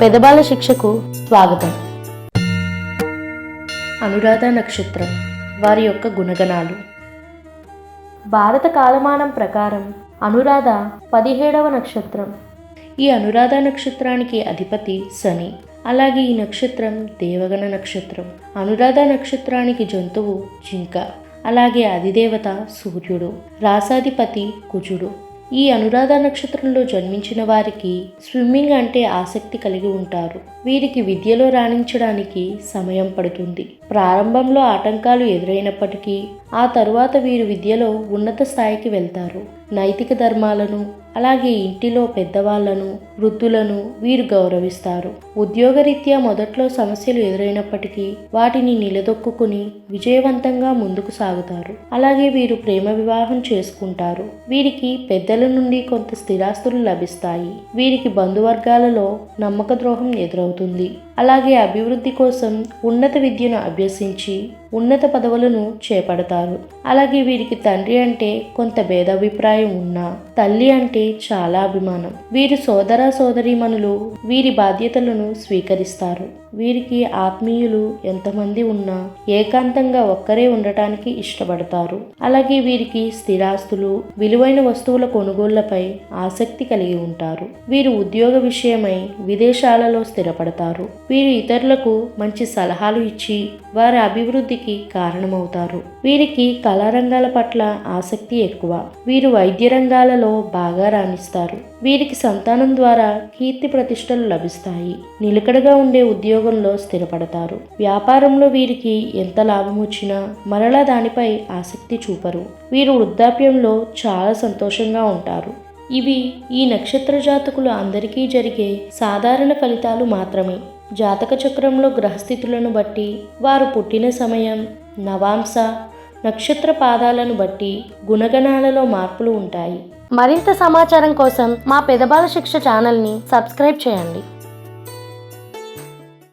పెదబాల శిక్షకు స్వాగతం. అనురాధ నక్షత్రం వారి యొక్క గుణగణాలు. భారత కాలమానం ప్రకారం అనురాధ పదిహేడవ నక్షత్రం. ఈ అనురాధ నక్షత్రానికి అధిపతి శని అలాగే ఈ నక్షత్రం దేవగణ నక్షత్రం. అనురాధ నక్షత్రానికి జంతువు జింక అలాగే అధిదేవత సూర్యుడు రాసాధిపతి కుజుడు. ఈ అనురాధ నక్షత్రంలో జన్మించిన వారికి స్విమ్మింగ్ అంటే ఆసక్తి కలిగి ఉంటారు. వీరికి విద్యలో రాణించడానికి సమయం పడుతుంది. ప్రారంభంలో ఆటంకాలు ఎదురైనప్పటికీ ఆ తరువాత వీరు విద్యలో ఉన్నత స్థాయికి వెళ్తారు. నైతిక ధర్మాలను అలాగే ఇంటిలో పెద్దవాళ్ళను వృద్ధులను వీరు గౌరవిస్తారు. ఉద్యోగరీత్యా మొదట్లో సమస్యలు ఎదురైనప్పటికీ వాటిని నిలదొక్కుని విజయవంతంగా ముందుకు సాగుతారు. అలాగే వీరు ప్రేమ వివాహం చేసుకుంటారు. వీరికి పెద్దల నుండి కొంత స్థిరాస్తులు లభిస్తాయి. వీరికి బంధువర్గాలలో నమ్మక ద్రోహం ఎదురవుతుంది. అలాగే అభివృద్ధి కోసం ఉన్నత విద్యను అభ్యసించి ఉన్నత పదవులను చేపడతారు. అలాగే వీరికి తండ్రి అంటే కొంత భేదాభిప్రాయం ఉన్నా తల్లి అంటే చాలా అభిమానం. వీరి సోదర సోదరీమణులు వీరి బాధ్యతలను స్వీకరిస్తారు. వీరికి ఆత్మీయులు ఎంతమంది ఉన్నా ఏకాంతంగా ఒక్కరే ఉండటానికి ఇష్టపడతారు. అలాగే వీరికి స్థిరాస్తులు విలువైన వస్తువుల కొనుగోళ్ళపై ఆసక్తి కలిగి ఉంటారు. వీరు ఉద్యోగ విషయమై విదేశాలలో స్థిరపడతారు. వీరు ఇతరులకు మంచి సలహాలు ఇచ్చి వారి అభివృద్ధికి కారణమవుతారు. వీరికి కళారంగాల పట్ల ఆసక్తి ఎక్కువ. వీరు వైద్య రంగాలలో బాగా రాణిస్తారు. వీరికి సంతానం ద్వారా కీర్తి ప్రతిష్టలు లభిస్తాయి. నిలకడగా ఉండే ఉద్యోగంలో స్థిరపడతారు. వ్యాపారంలో వీరికి ఎంత లాభం వచ్చినా మరలా దానిపై ఆసక్తి చూపరు. వీరు వృద్ధాప్యంలో చాలా సంతోషంగా ఉంటారు. ఇవి ఈ నక్షత్ర జాతకులు అందరికీ జరిగే సాధారణ ఫలితాలు మాత్రమే. జాతక చక్రంలో గ్రహస్థితులను బట్టి వారు పుట్టిన సమయం నవాంశ నక్షత్ర పాదాలను బట్టి గుణగణాలలో మార్పులు ఉంటాయి. మరింత సమాచారం కోసం మా పెదబాల శిక్ష ఛానల్ని సబ్స్క్రైబ్ చేయండి.